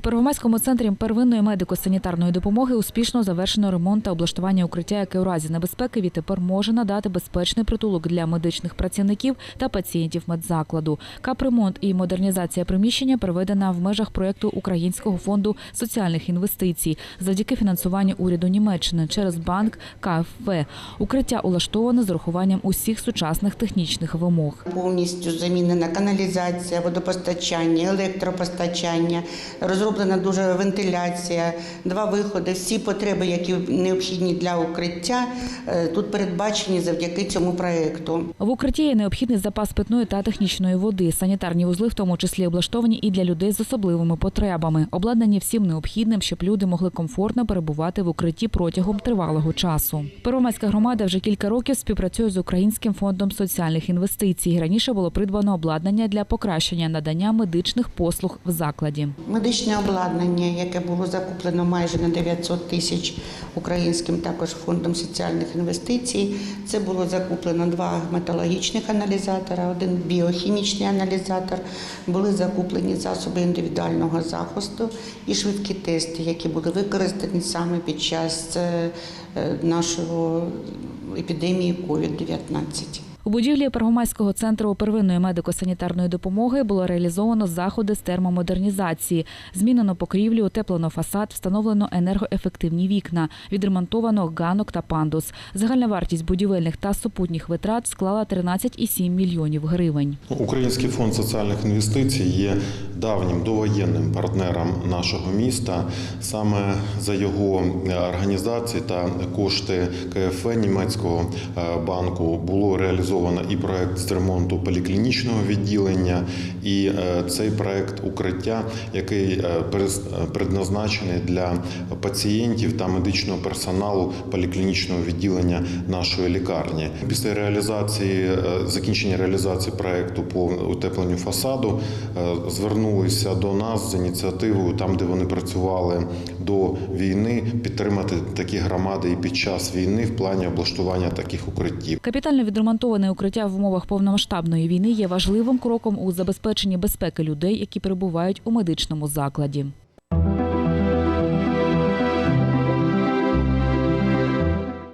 Первомайському центрі первинної медико-санітарної допомоги успішно завершено ремонт та облаштування укриття, яке у разі небезпеки відтепер може надати безпечний притулок для медичних працівників та пацієнтів медзакладу. Капремонт і модернізація приміщення проведена в межах проєкту Українського фонду соціальних інвестицій завдяки фінансуванню уряду Німеччини через банк КФВ. Укриття улаштовано з урахуванням усіх сучасних технічних вимог. Повністю замінена каналізація, водопостачання, електропостачання, розроблена дуже вентиляція, два виходи. Всі потреби, які необхідні для укриття, е, тут передбачені завдяки цьому проєкту. В укритті є необхідний запас питної та технічної води. Санітарні вузли, в тому числі облаштовані і для людей з особливими потребами, обладнані всім необхідним, щоб люди могли комфортно перебувати в укритті протягом тривалого часу. Первомайська громада вже кілька років співпрацює з Українським фондом соціальних інвестицій. Раніше було придбано обладнання для покращення надання медичних послуг в закладі. Медичне обладнання, яке було закуплено майже на 900 тисяч українським також фондом соціальних інвестицій. Це було закуплено два металогічних аналізатора, один біохімічний аналізатор. Були закуплені засоби індивідуального захисту і швидкі тести, які були використані саме під час е, е, нашого епідемії COVID-19. У будівлі Первомайського центру первинної медико-санітарної допомоги було реалізовано заходи з термомодернізації. Змінено покрівлю, утеплено фасад, встановлено енергоефективні вікна, відремонтовано ганок та пандус. Загальна вартість будівельних та супутніх витрат склала 13,7 мільйонів гривень. Український фонд соціальних інвестицій є давнім довоєнним партнером нашого міста. Саме за його організації та кошти КФВ німецького е, банку було реалізовано і проект з ремонту поліклінічного відділення, і е, цей проект укриття, який е, предназначений для пацієнтів та медичного персоналу поліклінічного відділення нашої лікарні. Після реалізації е, закінчення реалізації проекту по утепленню фасаду звернулися до нас з ініціативою, там де вони працювали до війни, підтримати такі громади і під час війни в плані облаштування таких укриттів. Капітально відремонтоване укриття в умовах повномасштабної війни є важливим кроком у забезпеченні безпеки людей, які перебувають у медичному закладі.